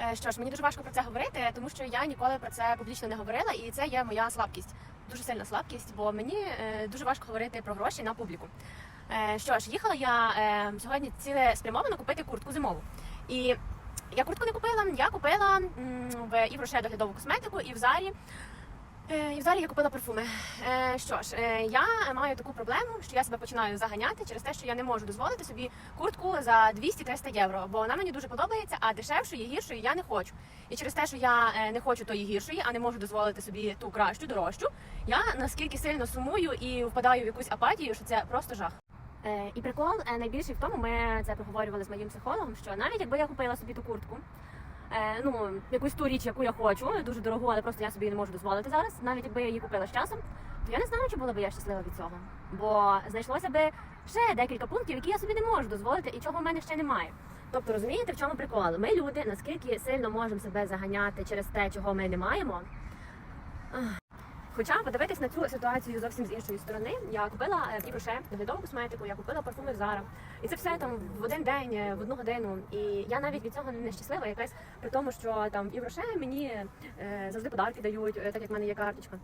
Е, Що ж, мені дуже важко про це говорити, тому що я ніколи про це публічно не говорила, і це є моя слабкість, дуже сильна слабкість, бо мені е, дуже важко говорити про гроші на публіку. Е, Що ж, їхала я сьогодні ціле спрямовано купити куртку зимову. І я куртку не купила, я купила в Івроше доглядову косметику і в Зарі. Е, І в Зарі я купила парфуми. Е, Що ж, е, я маю таку проблему, що я себе починаю заганяти через те, що я не можу дозволити собі куртку за 200-300 євро, бо вона мені дуже подобається, а дешевшої, гіршої я не хочу. І через те, що я не хочу тої гіршої, а не можу дозволити собі ту кращу, дорожчу, я наскільки сильно сумую і впадаю в якусь апатію, що це просто жах. І прикол найбільший в тому, ми це проговорювали з моїм психологом, що навіть якби я купила собі ту куртку, е, ну якусь ту річ, яку я хочу, дуже дорогу, але просто я собі її не можу дозволити зараз. Навіть якби я її купила з часом, то я не знаю, чи була б я щаслива від цього. Бо знайшлося би ще декілька пунктів, які я собі не можу дозволити, і чого в мене ще немає. Тобто розумієте, в чому прикол? Ми люди наскільки сильно можемо себе заганяти через те, чого ми не маємо. Хоча подивитись на цю ситуацію зовсім з іншої сторони, я купила е, в Івроше доглядову косметику, я купила парфуми в Зара. І це все там в один день, е, в одну годину. І я навіть від цього не щаслива, якась при тому, що там в Івроше мені е, завжди подарки дають, е, так як в мене є карточка.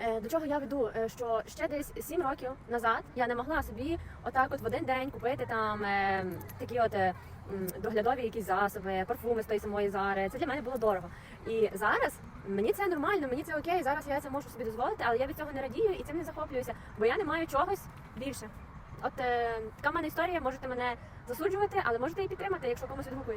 Е, До чого я веду, Е, що ще десь 7 років назад я не могла собі отак от в один день купити там е, такі от е, доглядові якісь засоби, парфуми з тої самої зари. Це для мене було дорого. І зараз мені це нормально, мені це окей. Зараз я це можу собі дозволити, але я від цього не радію і цим не захоплююся, бо я не маю чогось більше. От е, така в мене історія, можете мене засуджувати, але можете і підтримати, якщо комусь відгукується.